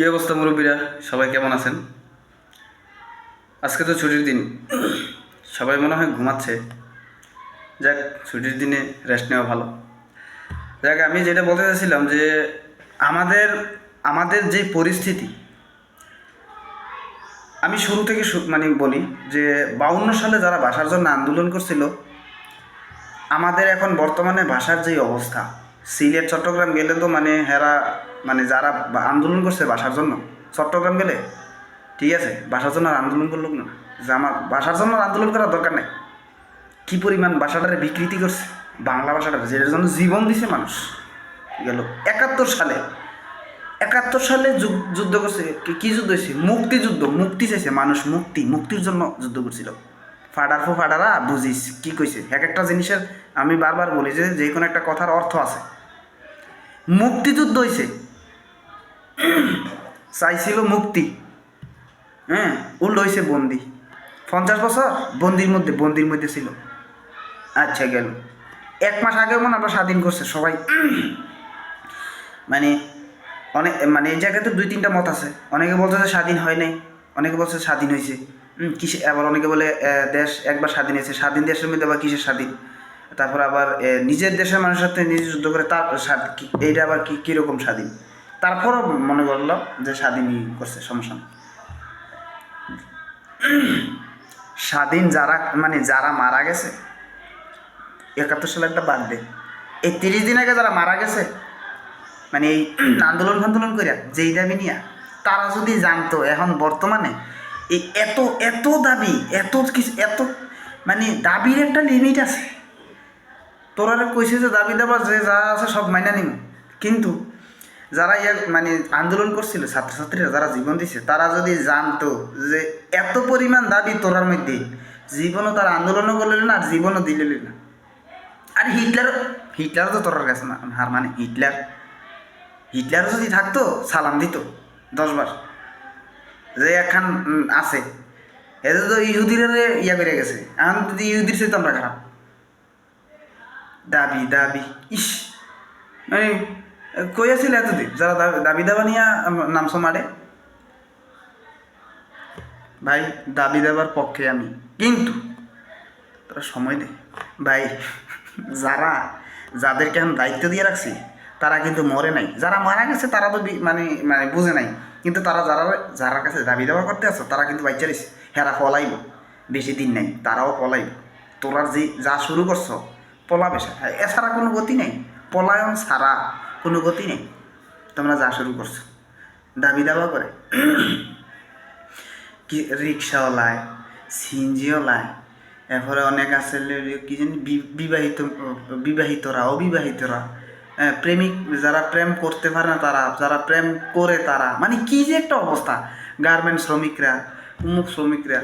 কী অবস্থা মুরব্বীরা? সবাই কেমন আছেন? আজকে তো ছুটির দিন। সবাই মনে হয় ঘুমাচ্ছে। যাক, ছুটির দিনে রেস্ট নেওয়া ভালো। যাক, আমি যেটা বলতে চাইছিলাম যে, আমাদের আমাদের যে পরিস্থিতি, আমি শুরু থেকে মানে বলি যে, বাউন্ন সালে যারা ভাষার জন্য আন্দোলন করছিল, আমাদের এখন বর্তমানে ভাষার যে অবস্থা, সিলেট, চট্টগ্রাম গেলে তো মানে হেরা মানে যারা আন্দোলন করছে ভাষার জন্য, চট্টগ্রাম গেলে? ঠিক আছে ভাষার জন্য আর আন্দোলন করল না। যে আমার ভাষার জন্য আন্দোলন করার দরকার নেই। কি পরিমাণ ভাষাটারে বিকৃতি করছে? বাংলা ভাষাটা যেটার জন্য জীবন দিছে মানুষ। গেল একাত্তর সালে। একাত্তর সালে যুদ্ধ করছে। কি যুদ্ধ হয়েছে মুক্তিযুদ্ধ। মুক্তি চাইছে মানুষ মুক্তি। মুক্তির জন্য যুদ্ধ করছিল। ফাডার ফো ফাডারা, বুঝিস কি কইছে? এক একটা জিনিসের আমি বারবার বলি যে যে কোনো একটা কথার অর্থ আছে। মুক্তিযুদ্ধ হয়েছে চাইছিল মুক্তি। হ্যাঁ উল্টো হয়েছে বন্দি। পঞ্চাশ বছর বন্দির মধ্যে বন্দির মধ্যে ছিল। আচ্ছা গেল। এক মাস আগে মনে আমরা স্বাধীন করছে সবাই। মানে অনেক মানে এই জায়গাতে দুই তিনটা মত আছে। অনেকে বলছে যে স্বাধীন হয় নাই, অনেকে বলছে স্বাধীন হয়েছে কিসে, আবার অনেকে বলে দেশ একবার স্বাধীন হয়েছে। স্বাধীন দেশের মধ্যে আবার কিসের স্বাধীন? তারপর আবার নিজের দেশের মানুষের সাথে নিজে যুদ্ধ করে তার এইটা আবার কি, কীরকম স্বাধীন? তারপরও মনে করল যে স্বাধীনই করছে, সমস্যা স্বাধীন যারা মানে যারা মারা গেছে, একাত্তর সালে একটা বাদ দে এই তিরিশ দিন আগে যারা মারা গেছে মানে এই আন্দোলন ফান্দোলন করিয়া যেই দাবি নিয়া, তারা যদি জানতো এখন বর্তমানে, এই এত এত দাবি, এত কিছু, এত মানে দাবির একটা লিমিট আছে। তোরা কইছে যে দাবি দেবার যে যা আছে সব মাইনা নিম। কিন্তু যারা ইয়া মানে আন্দোলন করছিল, ছাত্রছাত্রীরা যারা জীবন দিছে, তারা যদি জানতো যে এত পরিমাণ দাবি তোরার মধ্যে, জীবনও তারা আন্দোলনও করলেন না আর জীবনও দিলেন না। আর হিটলার হিটলার তো তোরার কাছে না হার মানে হিটলার। হিটলার যদি থাকতো, সালাম দিত দশবার। যে একখান আছে। এদের তো ইহুদিরা ইয়া করে গেছে। এখন যদি ইহুদির সে তো আমরা খারাপ। দাবি দাবি, ইস। মানে কই আছিল এতদিন? যারা দাবি- দাবি নিয়ে নামছো মারে ভাই, দাবি দেওয়ার পক্ষে আমি। কিন্তু, তারা সময় দে। ভাই, যারা, যাদেরকে এখন দায়িত্ব দিয়ে রাখছি, তারা কিন্তু মরে নাই। যারা মারা গেছে, তারা তো মানে মানে বুঝে নাই। কিন্তু তারা যারা যারা কাছে দাবি দাবা করতে আসো তারা কিন্তু বাচ্চা হেরা পলাইব। বেশি দিন নাই, তারাও পলাইব। তোরা যে, যা শুরু করছ, পলাবে। এছাড়া কোনো গতি নেই। পলায়ন ছাড়া কোনো গতি নেই। তোমরা যা শুরু করছ। দাবি দাবা করে। কি রিক্সাওয়ালায়, সিএনজিওয়ালায়, এরপরে অনেক আছে কি জানি বিবাহিত, বিবাহিতরা, অবিবাহিতরা। প্রেমিক, যারা প্রেম করতে পারে না তারা, যারা প্রেম করে তারা মানে কি যে একটা অবস্থা। গার্মেন্ট শ্রমিকরা, উমুক শ্রমিকরা,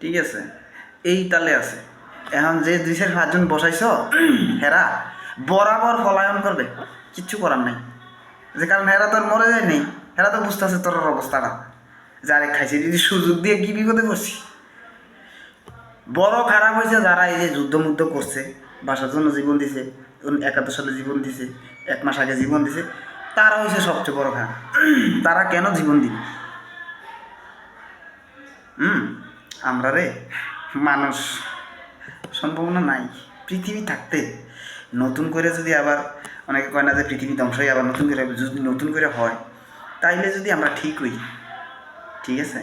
ঠিক আছে? এই তালে আছে। এখন যে দুই চার পাঁচজন বসাইছ, হেরা বরাবর পলায়ন করবে। কিচ্ছু করার নাই। যে কারণ হেরা তো আর মরে যায় নেই, হেরা তো বুঝতেছে তোর অবস্থাটা। যারে খাইছে যদি সুযোগ দিয়ে কি বিপদে করছি বড় খারাপ হয়েছে যারা এই যে যুদ্ধ মুদ্ধ করছে, বাসার জন্য জীবন দিছে একাত্তর সালে জীবন দিছে, এক মাস আগে জীবন দিছে, তারা হয়েছে সবচেয়ে বড় খারাপ। তারা কেন জীবন দিবে? হুম আমরা রে মানুষ সম্ভাবনা নাই। পৃথিবী থাকতে। নতুন করে যদি আবার অনেকে কয় না যে পৃথিবী ধ্বংস হয়ে আবার নতুন করে, যদি নতুন করে হয়, তাইলে যদি আমরা ঠিক হই, ঠিক আছে?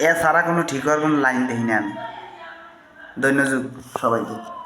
এ এছাড়া কোনো ঠিক হওয়ার কোনো লাইন দেখি না আমি। ধন্যযুগ সবাইকে।